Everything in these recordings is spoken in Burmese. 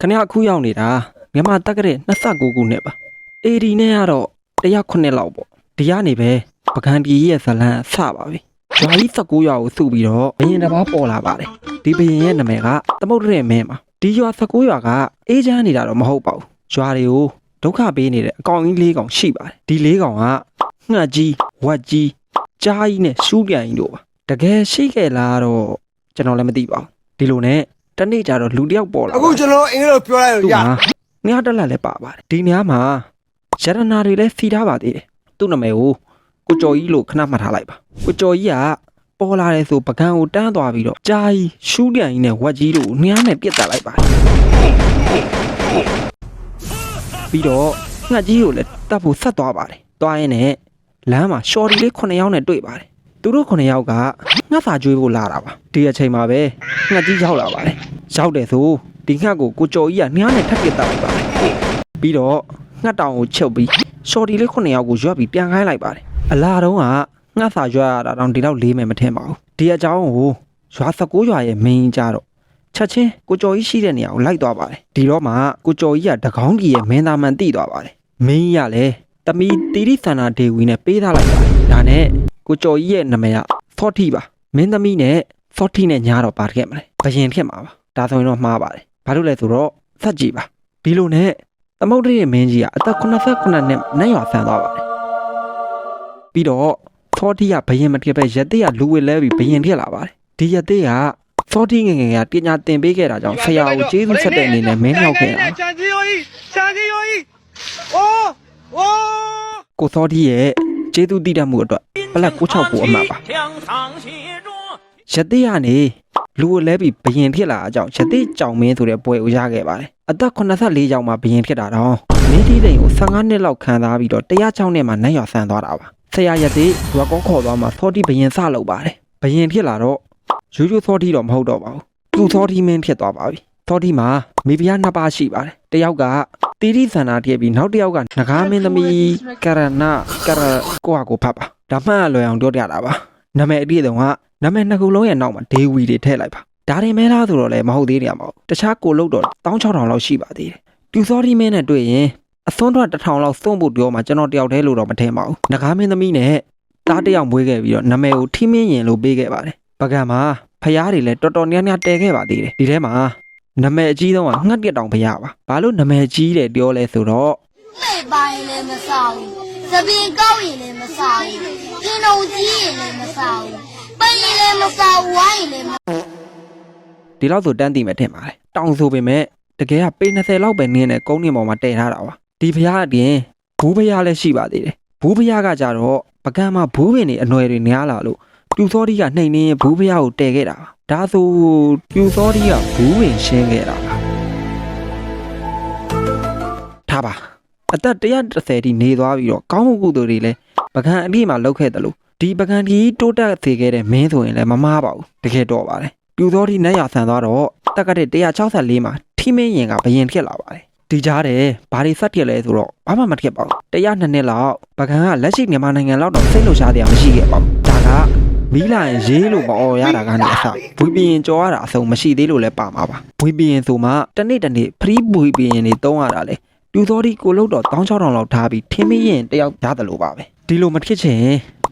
ခဏအခုရောက်နေတာမြန်မာတက္ကရာ29ခုနှစ်ပါ AD နဲ့ကတော့109လောက်ပေါ့ဒီကနေပဲပကံတီရဲ့ဇလန်ဆပါပြီရွာကြီး19ရွာကိုစုပြီးတော့ဘရင်တစ်ပါးပေါ်လာပါတယ်ဒီဘရင်ရဲ့နာမည်ကသမုဒ္ဒရေမင်းပါဒီရွာ19ရွာကအေးချမ်းနေတာတော့မဟုတ်ပါဘူးရွာတွေကိုဒုက္ခပေးနေတဲ့အကောင်ကြီး၄ကောင်ရှိပါတယ်ဒီ၄ကောင်ကငှက်ကြီးဝက်ကြီးကြားကြီးနဲ့ရှူးပြန်ကြီးတို့ပါတကယ်ရှိခဲ့လားတော့ကျွန်တော်လည်းမသိပါဘူးဒီလိုနဲ့ တနေ့ကျတော့လူတစ်ယောက်ပေါ်လာအခုကျွန်တော်အင်္ဂလိပ်ပြောလိုက်သူလို့ကရငှက်တက်လက်လည်းပါပါတယ်ဒီနေရာမှာရတနာတွေလည်းစီထားပါသေးတယ်သူ့နာမည်ကိုကိုကျော်ကြီးလို့ခဏမှတ်ထားလိုက်ပါကိုကျော်ကြီးကပေါ်လာတယ်ဆိုပကံကိုတန်းသွားပြီးတော့ကြာကြီးရှူးပြန်ကြီးနဲ့ဝက်ကြီးတို့နှားနဲ့ပြစ်တက်လိုက်ပါတယ်ပြီးတော့ငှက်ကြီးကိုလည်းတတ်ဖို့ဆက်သွားပါတယ်သွားရင်လည်းလမ်းမှာရှော်ဒီလေး9ယောက်နဲ့တွေ့ပါတယ် သူတို့9ယောက်ကငှက်စာကျွေးဖို့လာတာပါဒီအချိန်မှာပဲငှက်ကြီးရောက်လာပါတယ်ရောက်တယ်ဆိုဒီငှက်ကိုကိုကျော်ကြီးကနှားနဲ့ထပ်ပြစ်တက်လိုက်ပါတယ်ပြီးတော့ငှက်တောင်ကိုချုပ်ပြီးရှော်ဒီလေး9ယောက်ကိုရွက်ပြီးပြန်ခိုင်းလိုက်ပါတယ်အလာတုံးကငှက်စာရွက်ရတာတော့ဒီလောက်လေးမယ်မထင်ပါဘူးဒီအကြောင်းကိုရွာ19ရွာရဲ့မင်းကြတော့ချက်ချင်းကိုကျော်ကြီးရှိတဲ့နေရာကိုလိုက်သွားပါတယ်ဒီတော့မှကိုကျော်ကြီးကတကောင်းကြီးရဲ့မင်းသားမှန်တိသွားပါတယ်မင်းကြီးကလည်းတမီတီရိသန္နာဒေဝီနဲ့ပေးထားလိုက်ပါတယ်ဒါနဲ့ ကိုကျော်ကြီးရဲ့နာမည်ကဖော့တီပါမင်းသမီးနဲ့ဖော့တီနဲ့ညားတော့ပါတခဲ့မလဲဘယင်ဖြစ်မှာပါဒါဆိုရင်တော့မှားပါတယ်ဘာလို့လဲဆိုတော့ဆက်ကြည့်ပါဒီလိုနဲ့သမုဒ္ဒရာရဲ့မင်းကြီးကအသက်89နှစ်နဲ့ရွာဆန်သွားပါတယ်ပြီးတော့ဖော့တီကဘယင်မဖြစ်ပဲရသေးကလူဝဲလဲပြီးဘယင်ဖြစ်လာပါတယ်ဒီရသေးက40ငယ်ငယ်ကပညာသင်ပေးခဲ့တာကြောင့်ဆရာကိုကျေးဇူးဆက်တဲ့အနေနဲ့မင်းမြောက်ခဲ့တာချန်စီယိုကြီးချန်စီယိုကြီးအိုးအိုးကိုသောတီရဲ့ကျေးဇူးတည်တတ်မှုအတွက် ပလက်96ကိုအမှတ်ပါရတိရနေလူကိုလဲပြီးဘယင်ဖြစ်လာအကြောင်းရတိကြောင်မင်းဆိုတဲ့ပွဲကိုရခဲ့ပါတယ်အသက်84ရောက်မှဘယင်ဖြစ်တာတော့မင်းတီတိန်ကို15နှစ်လောက်ခံစားပြီးတော့တရားချောင်းနဲ့မှနတ်ရွာဆန်သွားတာပါဆရာရတိရွာကောခေါ်သွားမှသောတိဘယင်စလုပ်ပါတယ်ဘယင်ဖြစ်လာတော့ရိုးရိုးသောတိတော့မဟုတ်တော့ပါဘူးသူသောတိမင်းဖြစ်သွားပါပြီသောတိမှာမိဖုရားနှစ်ပါးရှိပါတယ်တယောက်ကတိရိဇန္နာတည့်ပြီးနောက်တယောက်ကငကားမင်းသမီးကရဏကရကိုဟာကိုဖတ်ပါ ဒါမှန်လွယ်အောင်ပြောပြတာပါနာမည်အပြည့်စုံကနာမည်နှစ်ခုလုံးရဲ့နောက်မှာဒေဝီတွေထည့်လိုက်ပါဒါရင်မဲလားဆိုတော့လည်းမဟုတ်သေးတယ်မဟုတ်တခြားကိုလို့တော့16000လောက်ရှိပါသေးတယ်တူစောတီမင်းနဲ့တွေ့ရင်အစွန်းထွက်တစ်ထောင်လောက်စွန့်ဖို့ပြောမှကျွန်တော်တယောက်တည်းလို့တော့မထင်ပါဘူးငကားမင်းသမီးနဲ့သားတစ်ယောက်မွေးခဲ့ပြီးတော့နာမည်ကိုထီးမင်းရင်လို့ပေးခဲ့ပါတယ်ပကံမှာဖျားတွေလည်းတော်တော်များများတည်ခဲ့ပါသေးတယ်ဒီထဲမှာနာမည်အကြီးဆုံးကငှက်ပြက်တောင်ဖျားပါဘာလို့နာမည်ကြီးတယ်ပြောလဲဆိုတော့မေ့ပိုင်းလည်းမစားဘူး သပင်ကောက်ရင်လည်းမစားဘူးပြင်းတို့ကြီးရင်လည်းမစားဘူးပိန်ရင်လည်းမစားဘူးဝိုင်းရင်လည်းမဒီလောက်ဆိုတန်းတည်မယ်ထင်ပါတယ်တောင်ဆိုပေမဲ့တကယ်ကပေ20လောက်ပဲနင်းတဲ့ကုန်းနေပေါ်မှာတည်ထားတာပါဒီဖျားအပြင်ဘူးဖျားလည်းရှိပါသေးတယ်ဘူးဖျားကကြတော့ပကံမှာဘူးပင်တွေအနွယ်တွေများလာလို့ပြူစောတိကနှိမ်နေရင်ဘူးဖျားကိုတည်ခဲ့တာပါဒါဆိုပြူစောတိကဘူးပင်ရှင်းခဲ့တာပါထားပါ အသက်130တိနေသွားပြီးတော့ကောင်းမှုကုသိုလ်တွေလည်းပကံအပြည့်မှာလောက်ခဲ့တယ်လို့ဒီပကံဒီတိုးတက်သေးခဲ့တဲ့မင်းဆိုရင်လည်းမမားပါဘူးတကယ်တော့ပါတယ်ပြူသောဒီနတ်ရဆန်သွားတော့တက်ကတဲ့164မှာထီမင်းရင်ကဘယင်ဖြစ်လာပါတယ်ဒီကြားတယ်ဘာတွေဆက်ပြက်လဲဆိုတော့ဘာမှမဖြစ်ပါဘူး102နှစ်လောက်ပကံကလက်ရှိမြန်မာနိုင်ငံလောက်တော့စိတ်လှုပ်ရှားတရားမရှိခဲ့ပါဘူးဒါကမီးလာရင်ရေးလို့မအော်ရတာကနေအစဝီပင်ကြော်ရတာအစုံမရှိသေးလို့လည်းပါမှာပါဝီပင်ဆိုမှတစ်နေ့တစ်နေ့ဖရီးဝီပင်တွေတုံးရတာလေ ပြူသောဒီကိုလို့တော့16000လောက်ထားပြီးထင်းမင်းရင်တယောက်ရတယ်လို့ပါပဲဒီလိုမဖြစ်ချင်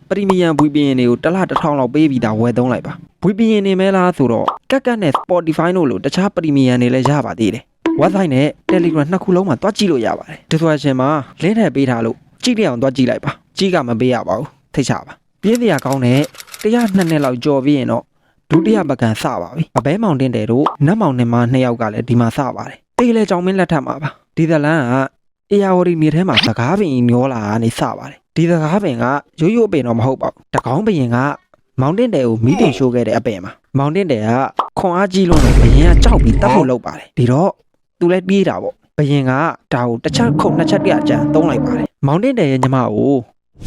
ပရီမီယံဝီပင်တွေကိုတစ်လတစ်ထောင်လောက်ပေးပြီးဒါဝယ်သုံးလိုက်ပါဝီပီယင်နေမဲလားဆိုတော့ကက်ကက်နဲ့ Spotify တို့လိုတခြားပရီမီယံတွေလည်းရပါသေးတယ်။ website နဲ့ Telegram နှစ်ခုလုံးမှာတွားကြည့်လို့ရပါတယ်။ description မှာ link ထည့်ပေးထားလို့ကြည့်ရအောင်တွားကြည့်လိုက်ပါ။ကြည့်ကမပေးရပါဘူး။ထိတ်ချပါ။ပြင်းစရာကောင်းတဲ့တရားနှစ်နှစ်လောက်ကြော်ပြီးရင်တော့ဒုတိယပကံစပါပြီ။အဘဲမောင်တင်တယ်တို့နတ်မောင်နှမနှစ်ယောက်ကလည်းဒီမှာစပါတယ်။တေးလေကြောင်မင်းလက်ထပ်မှာပါ။ ဒီသလန်းကအေယာဝတီမြေထဲမှာစကားပင်ညောလာကနေစပါတယ်။ဒီစကားပင်ကရိုးရိုးအပင်တော့မဟုတ်ပါဘူး။တကောင်းပင်ကမောင်တင်တယ်ကိုမီးတင်ရှိုးခဲ့တဲ့အပင်မှာမောင်တင်တယ်ကခွန်အားကြီးလုံးလို့ဘရင်ကကြောက်ပြီးတတ်ဖို့လုပ်ပါတယ်ဒီတော့သူလည်းပြေးတာပေါ့ဘရင်ကဒါကိုတစ်ချက်ခုတ်နှစ်ချက်တည်းအကြံသုံးလိုက်ပါတယ်မောင်တင်တယ်ရဲ့ညီမကို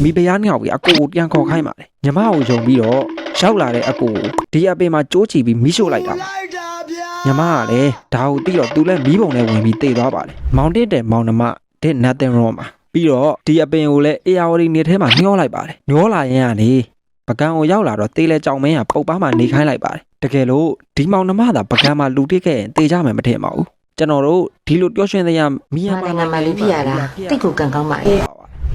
မိဖုရားနှစ်ယောက်ပြီးအကိုကိုပြန်ခေါ်ခိုင်းပါတယ်ညီမကိုယုံပြီးတော့ရောက်လာတဲ့အကိုကိုဒီအပင်မှာကြိုးချီပြီးမီးရှို့လိုက်တာပါလိုက်တာဗျာ ညီမကလည်းဒါကိုသိတော့သူလည်းမီးပုံနဲ့ဝင်ပြီးတေသွားပါတယ်မောင်တင်တယ်မောင်နှမ did nothing wrong ပါပြီးတော့ဒီအပင်ကိုလည်း ARD နေထဲမှာညှောလိုက်ပါတယ်ညှောလာရင်ကနေပကံကိုရောက်လာတော့တေးလဲကြောင်မင်းကပုတ်ပါမှနေခိုင်းလိုက်ပါတယ်တကယ်လို့ဒီမောင်နှမသာပကံမှာလူတစ်ခဲ့ရင်တေးကြမယ်မထင်ပါဘူးကျွန်တော်တို့ဒီလိုပျော်ရွှင်တဲ့ရမီယန်မာနိုင်ငံမှာလေးဖြစ်ရတာတိတ်ကိုကံကောင်းပါလေ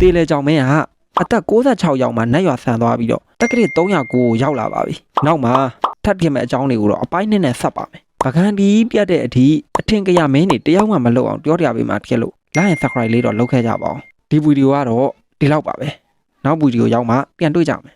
တေးလေကြောင်မင်းကအသက်66ရောက်မှနတ်ရွာဆန်သွားပြီးတော့တက္ကရာ309ကိုရောက်လာပါပြီနောက်မှာထပ်ပြင်မဲ့အကြောင်းတွေကိုတော့အပိုင်းနဲ့နဲ့ဆက်ပါမယ် ပကံဒီပြတ်တဲ့အထိအထင်ကရမင်းတွေတယောက်မှမလုပ်အောင်ပြောတရားပေးမှတကယ်လို့ like and subscribe လေးတော့လုပ်ခဲ့ကြပါအောင်ဒီဗီဒီယိုကတော့ဒီလောက်ပါပဲနောက်ဗီဒီယိုရောက်မှပြန်တွေ့ကြမယ်